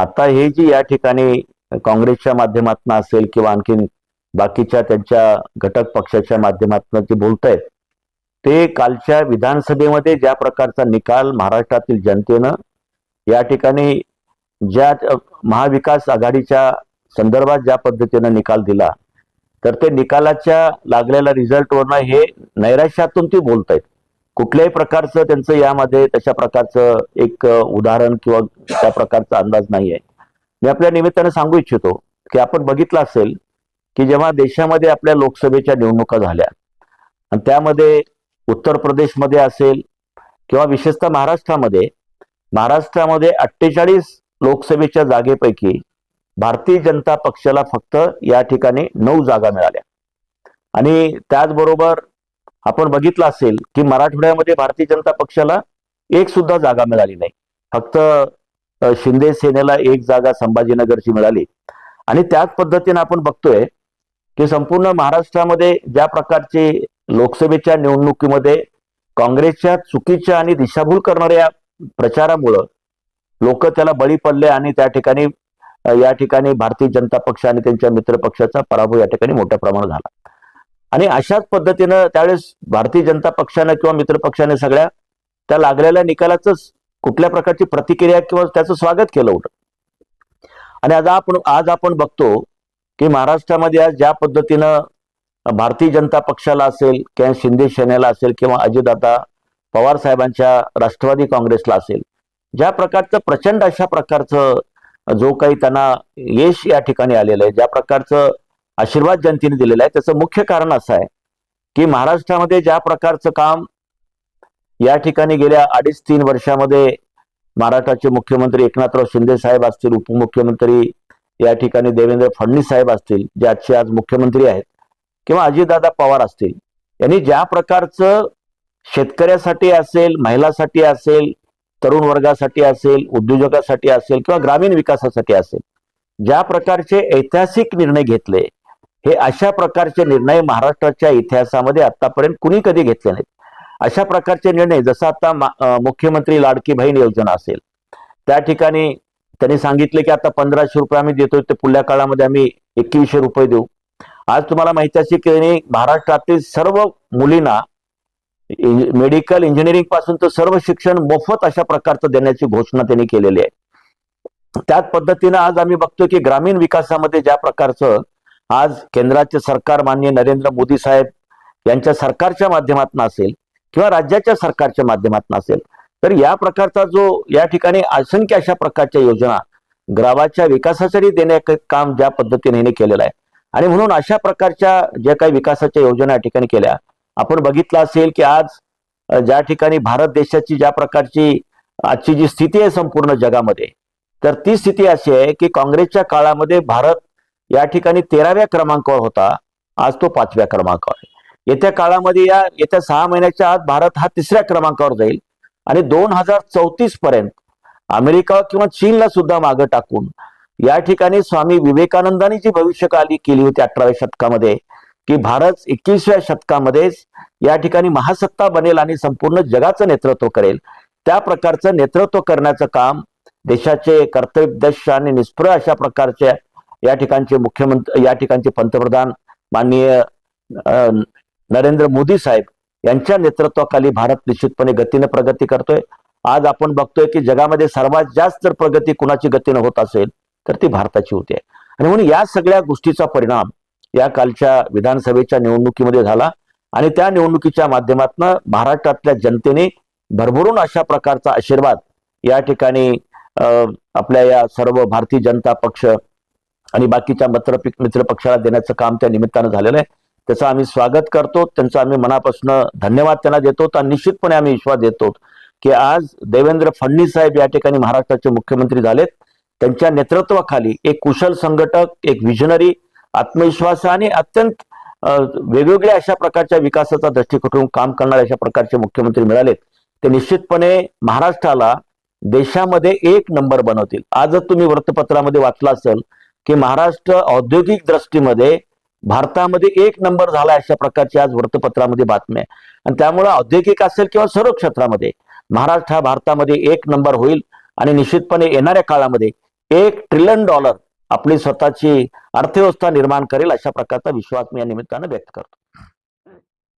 आता हे जी या ठिकाणी काँग्रेसच्या माध्यमातून असेल किंवा आणखीन बाकीच्या त्यांच्या घटक पक्षाच्या माध्यमातून जे बोलतायत ते कालच्या विधानसभेमध्ये ज्या प्रकारचा निकाल महाराष्ट्रातील जनतेनं या ठिकाणी ज्या महाविकास आघाडीच्या संदर्भात ज्या पद्धतीनं निकाल दिला तर ते निकालाच्या लागलेल्या रिझल्टवरनं हे नैराश्यातून ते बोलत आहेत कुठल्याही प्रकारचं त्यांचं यामध्ये तशा प्रकारचं एक उदाहरण किंवा त्या प्रकारचा अंदाज नाही आहे मी आपल्या निमित्ताने सांगू इच्छितो की आपण बघितलं असेल की जेव्हा देशामध्ये आपल्या लोकसभेच्या निवडणुका झाल्या आणि त्यामध्ये उत्तर प्रदेशमध्ये असेल किंवा विशेषतः महाराष्ट्रामध्ये महाराष्ट्रामध्ये अठ्ठेचाळीस लोकसभेच्या जागेपैकी भारतीय जनता पक्षाला फक्त या ठिकाणी नऊ जागा मिळाल्या. आणि त्याचबरोबर आपण बघितलं असेल की मराठवाड्यामध्ये भारतीय जनता पक्षाला एक सुद्धा जागा मिळाली नाही. फक्त शिंदे सेनेला एक जागा संभाजीनगरची मिळाली. आणि त्याच पद्धतीने आपण बघतोय की संपूर्ण महाराष्ट्रामध्ये ज्या प्रकारचे लोकसभेच्या निवडणुकीमध्ये काँग्रेसच्या चुकीच्या आणि दिशाभूल करणाऱ्या प्रचारामुळं लोक त्याला बळी पडले आणि त्या ठिकाणी या ठिकाणी भारतीय जनता पक्ष आणि त्यांच्या मित्र पक्षाचा पराभव या ठिकाणी मोठ्या प्रमाणात झाला. आणि अशाच पद्धतीनं त्यावेळेस भारतीय जनता पक्षानं किंवा मित्र पक्षाने सगळ्या त्या लागलेल्या निकालाच कुठल्या प्रकारची प्रतिक्रिया किंवा त्याचं स्वागत केलं होतं. आणि आज आपण आज आपण बघतो की महाराष्ट्रामध्ये आज ज्या पद्धतीनं भारतीय जनता पक्षाला असेल किंवा शिंदे सेनेला असेल किंवा अजितदादा पवार साहेबांच्या राष्ट्रवादी काँग्रेसला असेल ज्या प्रकारचं प्रचंड अशा प्रकारचं जो काही त्यांना यश या ठिकाणी आलेलं आहे ज्या प्रकारचं आशीर्वाद जनतेने दिलेला आहे. त्याचं मुख्य कारण असं आहे की महाराष्ट्रामध्ये ज्या प्रकारचं काम या ठिकाणी गेल्या अडीच तीन वर्षामध्ये महाराष्ट्राचे मुख्यमंत्री एकनाथराव शिंदे साहेब असतील उपमुख्यमंत्री या ठिकाणी देवेंद्र फडणवीस साहेब असतील जे आजचे आज मुख्यमंत्री आहेत किंवा अजितदादा पवार असतील यांनी ज्या प्रकारचं शेतकऱ्यासाठी असेल महिलासाठी असेल तरुण वर्गासाठी असेल उद्योजकासाठी असेल किंवा ग्रामीण विकासासाठी असेल ज्या प्रकारचे ऐतिहासिक निर्णय घेतले हे अशा प्रकारचे निर्णय महाराष्ट्राच्या इतिहासामध्ये आतापर्यंत कुणी कधी घेतले नाहीत. अशा प्रकारचे निर्णय जसं आता मुख्यमंत्री लाडकी बहीण योजना असेल त्या ठिकाणी त्यांनी सांगितले की आता पंधराशे रुपये आम्ही देतोय ते पुढल्या काळामध्ये आम्ही एकवीसशे रुपये देऊ. आज तुम्हाला माहिती असेल की महाराष्ट्रातील सर्व मुलींना मेडिकल इंजिनिअरिंगपासून तर सर्व शिक्षण मोफत अशा प्रकारचं देण्याची घोषणा त्यांनी केलेली आहे. त्याच पद्धतीनं आज आम्ही बघतोय की ग्रामीण विकासामध्ये ज्या प्रकारचं आज केंद्राचे सरकार माननीय नरेंद्र मोदी साहेब यांच्या सरकारच्या माध्यमातून असेल किंवा राज्याच्या सरकारच्या माध्यमातून असेल तर या प्रकारचा जो या ठिकाणी असंख्य अशा प्रकारच्या योजना गावाच्या विकासासाठी देण्याचं काम ज्या पद्धतीने केलेलं आहे. आणि म्हणून अशा प्रकारच्या ज्या काही विकासाच्या योजना या ठिकाणी केल्या आपण बघितलं असेल की आज ज्या ठिकाणी भारत देशाची ज्या प्रकारची आजची जी स्थिती आहे संपूर्ण जगामध्ये तर ती स्थिती अशी आहे की काँग्रेसच्या काळामध्ये भारत या ठिकाणी तेराव्या क्रमांकावर होता. आज तो पाचव्या क्रमांकावर आहे. येत्या काळामध्ये या येत्या सहा महिन्याच्या आत भारत हा तिसऱ्या क्रमांकावर जाईल. आणि दोन हजार चौतीस पर्यंत अमेरिका किंवा चीनला सुद्धा मागं टाकून या ठिकाणी स्वामी विवेकानंदांनी जी भविष्यकाली केली होती अठराव्या शतकामध्ये की भारत एकवीसव्या शतकामध्येच या ठिकाणी महासत्ता बनेल आणि संपूर्ण जगाचं नेतृत्व करेल. त्या प्रकारचं नेतृत्व करण्याचं काम देशाचे कर्तव्यदक्ष आणि निष्प्रह अशा प्रकारच्या या ठिकाणचे मुख्यमंत्री या ठिकाणचे पंतप्रधान माननीय नरेंद्र मोदी साहेब यांच्या नेतृत्वाखाली भारत निश्चितपणे गतीनं प्रगती करतोय. आज आपण बघतोय की जगामध्ये सर्वात जास्त जर प्रगती कुणाची गतीनं होत असेल तर ती भारताची होते. आणि म्हणून या सगळ्या गोष्टीचा परिणाम या कालच्या विधानसभेच्या निवडणुकीमध्ये झाला. आणि त्या निवडणुकीच्या माध्यमातून महाराष्ट्रातल्या जनतेने भरभरून अशा प्रकारचा आशीर्वाद या ठिकाणी आपल्या या सर्व भारतीय जनता पक्ष आणि बाकीच्या मित्र मित्र पक्षाला देण्याचं काम त्या निमित्तानं झालेलं आहे. त्याचं आम्ही स्वागत करतो. त्यांचं आम्ही मनापासून धन्यवाद त्यांना देतो. आणि निश्चितपणे आम्ही विश्वास देतो की आज देवेंद्र फडणवीस साहेब या ठिकाणी महाराष्ट्राचे मुख्यमंत्री झालेत. त्यांच्या नेतृत्वाखाली एक कुशल संघटक एक विजनरी आत्मविश्वास आणि अत्यंत वेगवेगळ्या अशा प्रकारच्या विकासाचा दृष्टिकोन काम करणारे अशा प्रकारचे मुख्यमंत्री मिळालेत. ते निश्चितपणे महाराष्ट्राला देशामध्ये एक नंबर बनवतील. आजच तुम्ही वृत्तपत्रामध्ये वाचला असेल की महाराष्ट्र औद्योगिक दृष्टीमध्ये भारतामध्ये एक नंबर झाला अशा प्रकारची आज वृत्तपत्रामध्ये बातमी आहे. आणि त्यामुळे औद्योगिक असेल किंवा सर्व क्षेत्रामध्ये महाराष्ट्र हा भारतामध्ये एक नंबर होईल आणि निश्चितपणे येणाऱ्या काळामध्ये एक ट्रिलियन डॉलर आपली स्वतःची अर्थव्यवस्था निर्माण करेल अशा प्रकारचा विश्वास मी या निमित्तानं व्यक्त करतो.